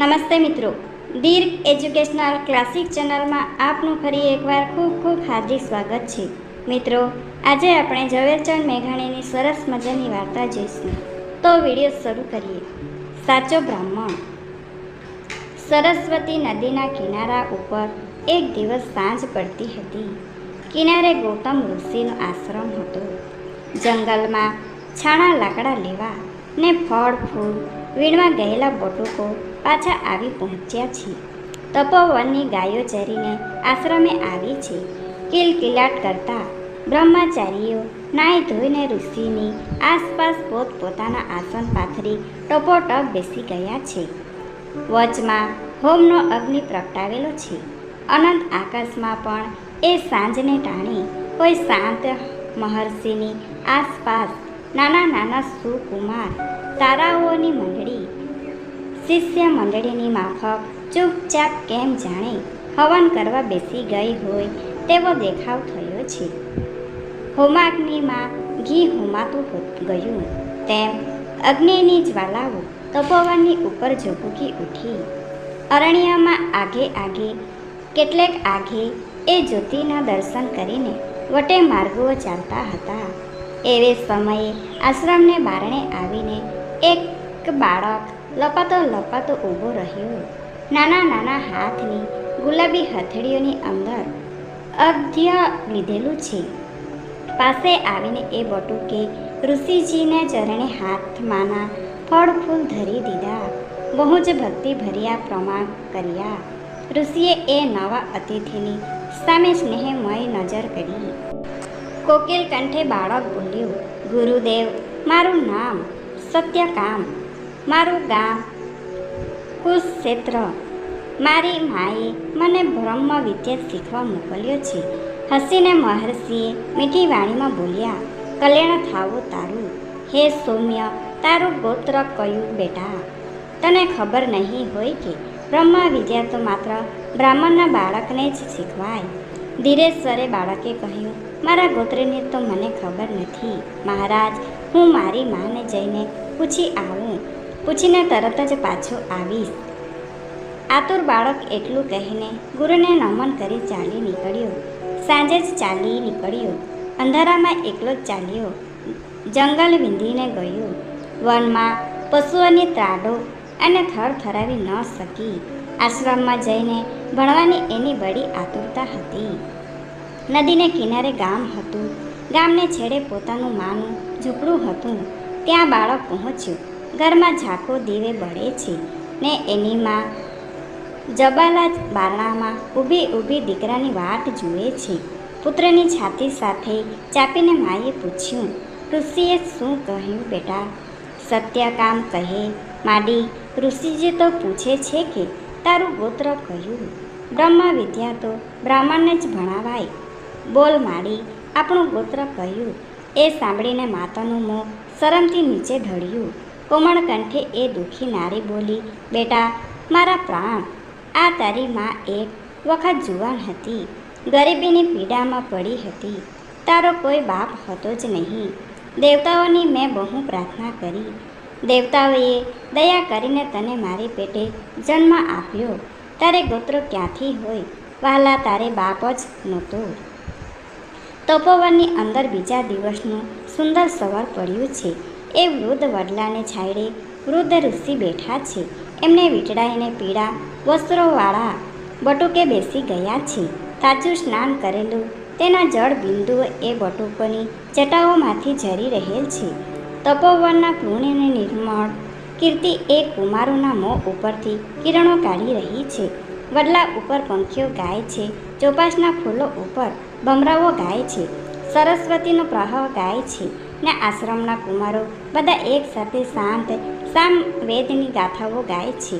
નમસ્તે મિત્રો. દીર્ઘ educational classic ચેનલમાં આપનું ફરી એકવાર ખૂબ ખૂબ હાર્દિક સ્વાગત છે. મિત્રો, આજે આપણે ઝવેરચંદ મેઘાણીની સરસ મજાની વાર્તા જોઈશું. તો વીડિયો શરૂ કરીએ. સાચો બ્રાહ્મણ. સરસ્વતી નદીના કિનારા ઉપર એક દિવસ સાંજ પડતી હતી. કિનારે ગૌતમ ઋષિનો આશ્રમ હતો. જંગલમાં છાણા લાકડા લેવા ને ફળ, ફૂલ વીણવા ગયેલા બટુકો પાછા આવી પહોંચ્યા છે તપોવનની ગાયો ચરીને આશ્રમે આવી છે. કિલકિલાટ કરતા બ્રહ્મચારીઓ નાઈ ધોઈને ઋષિની આસપાસ પોતપોતાના આસન પાથરી ટપોટપ બેસી ગયા છે. વચમાં હોમનો અગ્નિ પ્રગટાવેલો છે. અનંત આકાશમાં પણ એ સાંજને ટાણી કોઈ શાંત મહર્ષિની આસપાસ નાના નાના સુકુમાર તારાઓની મંડળી. શિષ્ય મંડળીની માફક ચૂપચાપ કેમ જાણે હવન કરવા બેસી ગઈ હોય તેવો દેખાવ થયો છે. હોમાગ્નિમાં ઘી હોમાતું ગયું. તેમ અગ્નિની જ્વાલાઓ તપોવનની ઉપર ઝબૂકી ઉઠી. અરણ્યમાં આગે આગે, કેટલેક આગે એ જ્યોતિના દર્શન કરીને વટે માર્ગો ચાલતા હતા. એવે સમયે આશ્રમને બારણે આવીને એક બાળક લપાતો લપાતો ઊભો રહ્યો. નાના નાના હાથની ગુલાબી હથેળીઓની અંદર અર્ધ્ય લીધેલું છે. પાસે આવીને એ બટુકે ઋષિજીને ચરણે હાથમાંના ફળ ફૂલ ધરી દીધા. બહુ જ ભક્તિ ભર્યા પ્રમાણ કર્યા. ઋષિએ એ નવા અતિથિની સામે સ્નેહમય નજર કરી. કોકિલ કંઠે બાળક બોલ્યું, ગુરુદેવ, મારું નામ સત્યકામ, મારું ગામ. કુશક્ષેત્ર મારી માએ મને બ્રહ્મ વિદ્યા શીખવા મોકલ્યો છે. હસીને મહર્ષિએ મીઠી વાણીમાં બોલ્યા, કલ્યાણ થાવું તારું. હે સૌમ્ય, તારું ગોત્ર કયું બેટા? તને ખબર નહીં હોય કે બ્રહ્મ વિદ્યા તો માત્ર બ્રાહ્મણના બાળકને જ શીખવાય. ધીરેશ્વરે બાળકે કહ્યું, મારા ગોત્રની તો મને ખબર નથી. મહારાજ હું મારી માને જઈને પૂછી આવું, પૂછીને તરત જ પાછો આવીશ. આતુર બાળક એટલું કહીને ગુરુને નમન કરી ચાલી નીકળ્યો. સાંજે જ ચાલી નીકળ્યો. અંધારામાં એકલો જ ચાલ્યો. જંગલ વિંધીને ગયો. વનમાં પશુઓની ત્રાડો અને થર થરાવી ન શકી. આશ્રમમાં જઈને ભણવાની એની બડી આતુરતા હતી. નદીને કિનારે ગામ હતું. ગામને છેડે પોતાનું માનું ઝૂંપડું હતું. ત્યાં બાળક પહોંચ્યું. ઘરમાં ઝાંકો દીવે બળે છે. ને એની માં જબાલા બારણામાં ઊભી ઊભી દીકરાની વાટ જુએ છે. પુત્રની છાતી સાથે ચાપીને માએ પૂછ્યું, ઋષિએ શું કહ્યું બેટા? સત્યકામ કહે, માડી, ઋષિજી તો પૂછે છે કે તારું ગોત્ર કયું? બ્રહ્મ વિદ્યા તો બ્રાહ્મણને જ ભણાવાય. બોલ માડી આપણું ગોત્ર કહ્યું, એ સાંભળીને માતાનું મોં શરમથી નીચે ઢળ્યું કોમળ કંઠે એ દુઃખી નારી બોલી, બેટા, મારા પ્રાણ, આ તારી માં એક વખત જુવાન હતી. ગરીબીની પીડામાં પડી હતી. તારો કોઈ બાપ હતો જ નહીં. દેવતાઓની મેં બહુ પ્રાર્થના કરી. દેવતાઓએ દયા કરીને તને મારી પેટે જન્મ આપ્યો. તારે ગોત્ર ક્યાંથી હોય? વહાલા તારે બાપ જ નહોતો. તપોવનની અંદર બીજા દિવસનું સુંદર સવાર પડ્યું છે. એ વૃદ્ધ વડલાને છાંયડે વૃદ્ધ ઋષિ બેઠા છે. એમને વીંટળાઈને પીળા વસ્ત્રોવાળા બટુકે બેસી ગયા છે. તાજું સ્નાન કરેલું તેના જળ બિંદુઓ એ બટુકોની જટાઓમાંથી ઝરી રહેલ છે. તપોવનના પૂર્ણની નિર્મળ કીર્તિ એ કુમારોના મોં ઉપરથી કિરણો કાઢી રહી છે. વડલા ઉપર પંખીઓ ગાય છે. ચોપાસના ફૂલો ઉપર ભમરાઓ ગાય છે, સરસ્વતીનો પ્રવાહ ગાય છે ને આશ્રમના કુમારો બધા એકસાથે શાંત સામ વેદની ગાથાઓ ગાય છે.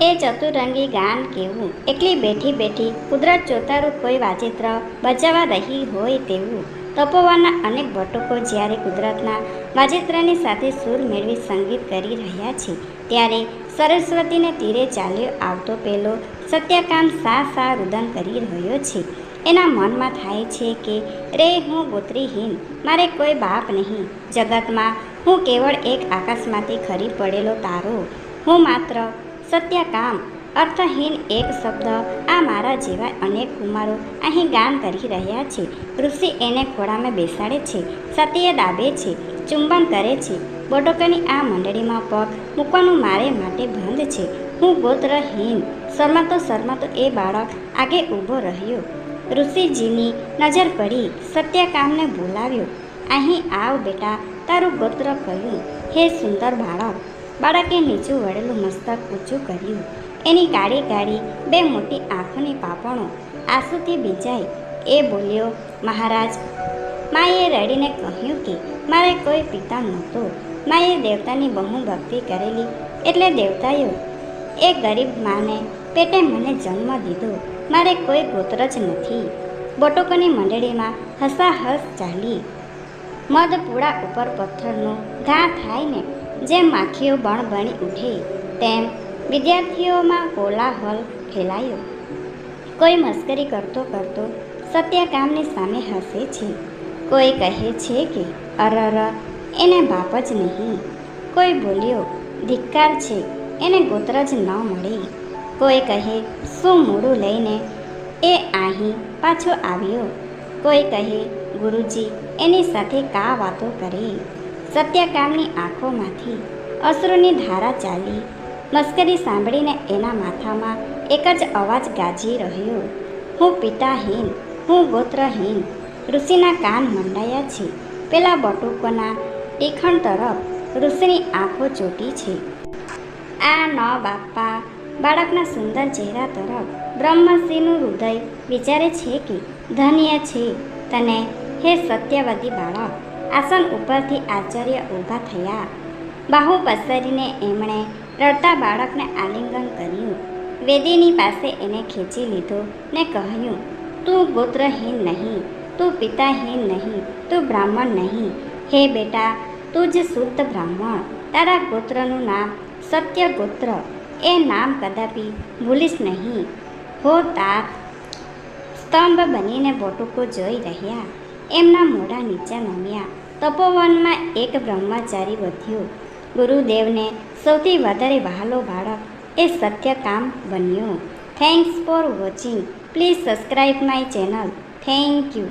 એ ચતુરંગી ગાન કેવું? એકલી બેઠી બેઠી કુદરત ચોતારું કોઈ વાજિત્ર બચાવવા રહી હોય તેવું. તપોવાના અનેક ભટકો જ્યારે કુદરતના વાજિત્રની સાથે સૂર મેળવી સંગીત કરી રહ્યા છે, ત્યારે સરસ્વતીને તીરે ચાલ્યો આવતો પેલો સત્યકામ સા સા રુદન કરી રહ્યો છે. એના મનમાં થાય છે કે, રે, હું ગોત્રીહીન, મારે કોઈ બાપ નહીં. જગતમાં હું કેવળ એક આકાશમાંથી ખરી પડેલો તારો. હું માત્ર સત્યકામ, અર્થહીન એક શબ્દ આ મારા જેવા અનેક કુમારો અહીં ગાન કરી રહ્યા છે. ઋષિ એને ખોળામાં બેસાડે છે, સતીએ દાબે છે, ચુંબન કરે છે. બટોકાની આ મંડળીમાં પગ મૂકવાનું મારે માટે બંધ છે. હું ગોત્રહીન. શરમાતો શરમાતો એ બાળક આગે ઊભો રહ્યો. ઋષિજીની નજર પડી સત્યકામને બોલાવ્યો, અહીં આવ બેટા, તારું ગોત્ર કહ્યું, હે સુંદર બાળક. બાળકે નીચું વળેલું મસ્તક ઊંચું કર્યું. એની કાળી કાળી બે મોટી આંખોની પાપણો આંસુથી બીજાઈ. એ બોલ્યો, મહારાજ, માએ રડીને કહ્યું કે મારે કોઈ પિતા નહોતો. માએ દેવતાની બહુ ભક્તિ કરેલી. એટલે દેવતાએ એ ગરીબ માને પેટે મને જન્મ દીધો. મારે કોઈ ગોત્ર જ નથી. બટોકોની મંડળીમાં હસાહસ ચાલી. મધપુડા ઉપર પથ્થરનો ઘા થાય જેમ માખીઓ બણ બણી ઉઠે, તેમ વિદ્યાર્થીઓમાં કોલાહલ ફેલાયો. કોઈ મસ્કરી કરતો કરતો સત્યકામની સામે હસે છે. કોઈ કહે છે કે અરર એને બાપ જ નહીં. કોઈ બોલ્યો, ધિક્કાર છે, એને ગોત્ર જ ન મળે. કોઈ કહે, શું મૂળું લઈને? એ અહીં પાછો આવ્યો. કોઈ કહે, ગુરુજી, એની સાથે કા વાતો કરી? સત્યકામની આંખોમાંથી અશ્રુની ધારા ચાલી. મસ્કરી સાંભળીને એના માથામાં એક જ અવાજ ગાજી રહ્યો. હું પિતાહીન, હું ગોત્રહીન, ઋષિના કાન મંડાયા છે. પેલા બટુકોના ટીખણ તરફ ઋષિની આંખો ચોટી છે. આ ન બાપા બાળકના સુંદર ચહેરા તરફ બ્રહ્મસિંહનું હૃદય વિચારે છે કે ધન્ય છે. તને હે સત્યવતી બાળક, આસન ઉપરથી આચાર્ય ઊભા થયા. બાહુ પસરીને એમણે રડતા બાળકને આલિંગન કર્યું. વેદીની પાસે એને ખેંચી લીધો ને કહ્યું, તું ગોત્રહીન નહીં, તું પિતાહીન નહીં, તું બ્રાહ્મણ નહીં. હે બેટા, તું જ શુદ્ધ બ્રાહ્મણ. તારા ગોત્રનું નામ સત્ય ગોત્ર એ નામ કદાપી ભૂલીશ નહીં. હો તાત સ્તંભ બનીને બોટુકો જોઈ રહ્યા. એમના મોઢા નીચે નમ્યા. તપોવનમાં એક બ્રહ્મચારી વધ્યો. ગુરુદેવને સૌથી વધારે વહાલો બાળક એ સત્ય કામ બન્યો. Thanks for watching please subscribe my channel thank you